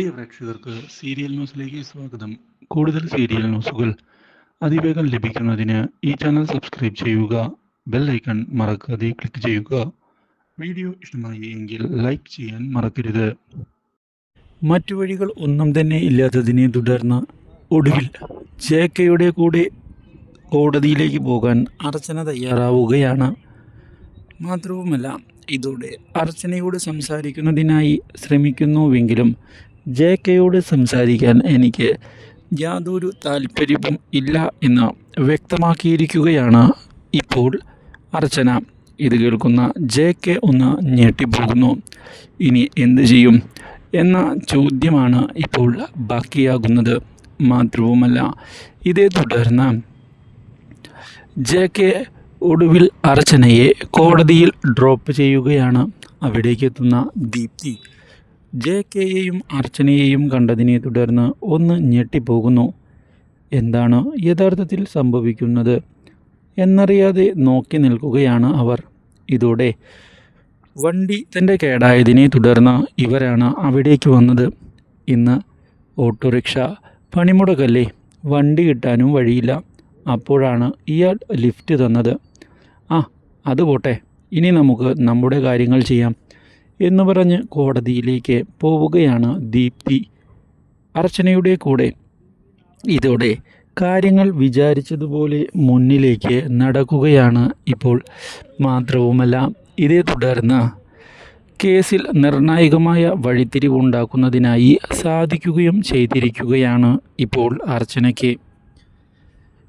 പ്രിയ പ്രേക്ഷകർക്ക് സീരിയൽ ന്യൂസിലേക്ക് സ്വാഗതം. കൂടുതൽ സീരിയൽ ന്യൂസുകൾ അതിവേഗം ലഭിക്കുന്നതിന് ഈ ചാനൽ സബ്സ്ക്രൈബ് ചെയ്യുക ബെൽ ഐക്കൺ മറക്കാതെ ക്ലിക്ക് ചെയ്യുക. വീഡിയോ ഇഷ്ടമായി എങ്കിൽ ലൈക്ക് ചെയ്യാൻ മറക്കരുത്. മറ്റു വഴികൾ ഒന്നും തന്നെ ഇല്ലാത്തതിനെ തുടർന്ന് ഒടുവിൽ ജെ കെയുടെ കൂടെ കോടതിയിലേക്ക് പോകാൻ അർച്ചന തയ്യാറാവുകയാണ്. മാത്രവുമല്ല ഇതോടെ അർച്ചനയോട് സംസാരിക്കുന്നതിനായി ശ്രമിക്കുന്നുവെങ്കിലും ജെ കെയോട് സംസാരിക്കാൻ എനിക്ക് യാതൊരു താല്പര്യവും ഇല്ല എന്ന് വ്യക്തമാക്കിയിരിക്കുകയാണ് ഇപ്പോൾ അർച്ചന. ഇത് കേൾക്കുന്ന ജെ കെ ഒന്ന് ഞെട്ടിപ്പോകുന്നു. ഇനി എന്ത് ചെയ്യും എന്ന ചോദ്യമാണ് ഇപ്പോൾ ബാക്കിയാകുന്നത്. മാത്രവുമല്ല ഇതേ തുടർന്ന് ജെ കെ ഒടുവിൽ അർച്ചനയെ കോടതിയിൽ ഡ്രോപ്പ് ചെയ്യുകയാണ്. അവിടേക്ക് എത്തുന്ന ദീപ്തി. ജെ കെയെയും അർച്ചനയെയും കണ്ടതിനെ തുടർന്ന് ഒന്ന് ഞെട്ടിപ്പോകുന്നു. എന്താണ് യഥാർത്ഥത്തിൽ സംഭവിക്കുന്നത്? എന്നറിയാതെ നോക്കി നിൽക്കുകയാണ് അവർ. ഇതോടെ വണ്ടി തന്റെ കേടായതിനെ തുടർന്ന് ഇവരാണ് അവിടേക്ക് വന്നത്. ഇന്ന് ഓട്ടോറിക്ഷ പണിമുടക്കല്ലേ? വണ്ടി കിട്ടാനും വഴിയില്ല. അപ്പോഴാണ് ഇയാൾ ലിഫ്റ്റ് തന്നത്. ആ അതുപോട്ടെ ഇനി നമുക്ക് നമ്മുടെ കാര്യങ്ങൾ ചെയ്യാം. എന്ന് പറഞ്ഞ് കോടതിയിലേക്ക് പോവുകയാണ് ദീപ്തി. അർച്ചനയുടെ കൂടെ. ഇതോടെ കാര്യങ്ങൾ വിചാരിച്ചതുപോലെ മുന്നിലേക്ക് നടക്കുകയാണ് ഇപ്പോൾ. മാത്രവുമല്ല ഇതേ തുടർന്ന് കേസിൽ നിർണായകമായ വഴിത്തിരിവുണ്ടാക്കുന്നതിനായി സാധിക്കുകയും ചെയ്തിരിക്കുകയാണ് ഇപ്പോൾ അർച്ചനയ്ക്ക്.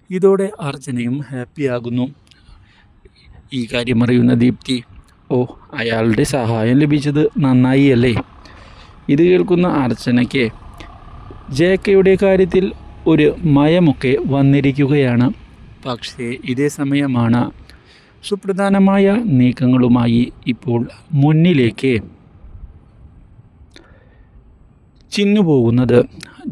ഇതോടെ അർച്ചനയും ഹാപ്പിയാകുന്നു. ഈ കാര്യം അറിയുന്ന ദീപ്തി ഓ അയാളുടെ സഹായം ലഭിച്ചത് നന്നായി അല്ലേ ഇത് കേൾക്കുന്ന അർച്ചനയ്ക്ക് ജെ കെയുടെ കാര്യത്തിൽ ഒരു മയമൊക്കെ വന്നിരിക്കുകയാണ്. പക്ഷേ ഇതേ സമയമാണ് സുപ്രധാനമായ നീക്കങ്ങളുമായി ഇപ്പോൾ മുന്നിലേക്ക് ചിന്നു പോകുന്നത്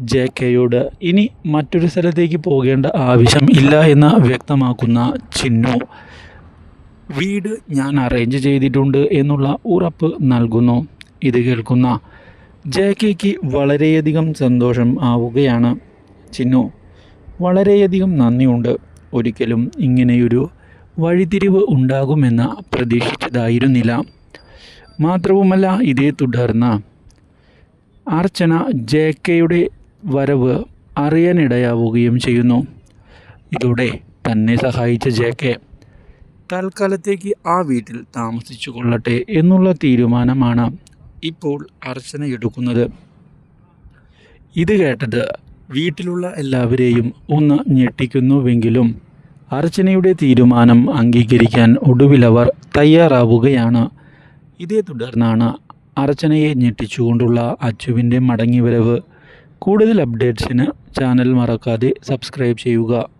ജെ കെയോട് ഇനി മറ്റൊരു സ്ഥലത്തേക്ക് പോകേണ്ട ആവശ്യം ഇല്ല എന്ന് വ്യക്തമാക്കുന്ന ചിന്നു വീട് ഞാൻ അറേഞ്ച് ചെയ്തിട്ടുണ്ട് എന്നുള്ള ഉറപ്പ് നൽകുന്നു. ഇത് കേൾക്കുന്ന ജെ കെക്ക് വളരെയധികം സന്തോഷം ആവുകയാണ്. ചിന്നു വളരെയധികം നന്ദിയുണ്ട്. ഒരിക്കലും ഇങ്ങനെയൊരു വഴിതിരിവ് ഉണ്ടാകുമെന്ന് പ്രതീക്ഷിച്ചതായിരുന്നില്ല. മാത്രവുമല്ല ഇതേ തുടർന്ന് അർച്ചന ജെ കെയുടെ വരവ് അറിയാനിടയാവുകയും ചെയ്യുന്നു. ഇതോടെ തന്നെ സഹായിച്ച ജെ കെ തൽക്കാലത്തേക്ക് ആ വീട്ടിൽ താമസിച്ചു കൊള്ളട്ടെ എന്നുള്ള തീരുമാനമാണ് ഇപ്പോൾ അർച്ചന എടുക്കുന്നത്. ഇത് കേട്ടത് വീട്ടിലുള്ള എല്ലാവരെയും ഒന്ന് ഞെട്ടിക്കുന്നുവെങ്കിലും അർച്ചനയുടെ തീരുമാനം അംഗീകരിക്കാൻ ഒടുവിലവർ തയ്യാറാവുകയാണ്. ഇതേ തുടർന്നാണ് അർച്ചനയെ ഞെട്ടിച്ചുകൊണ്ടുള്ള അച്ചുവിന്റെ മടങ്ങിവരവ്. കൂടുതൽ അപ്ഡേറ്റ്സിന് ചാനൽ മറക്കാതെ സബ്സ്ക്രൈബ് ചെയ്യുക.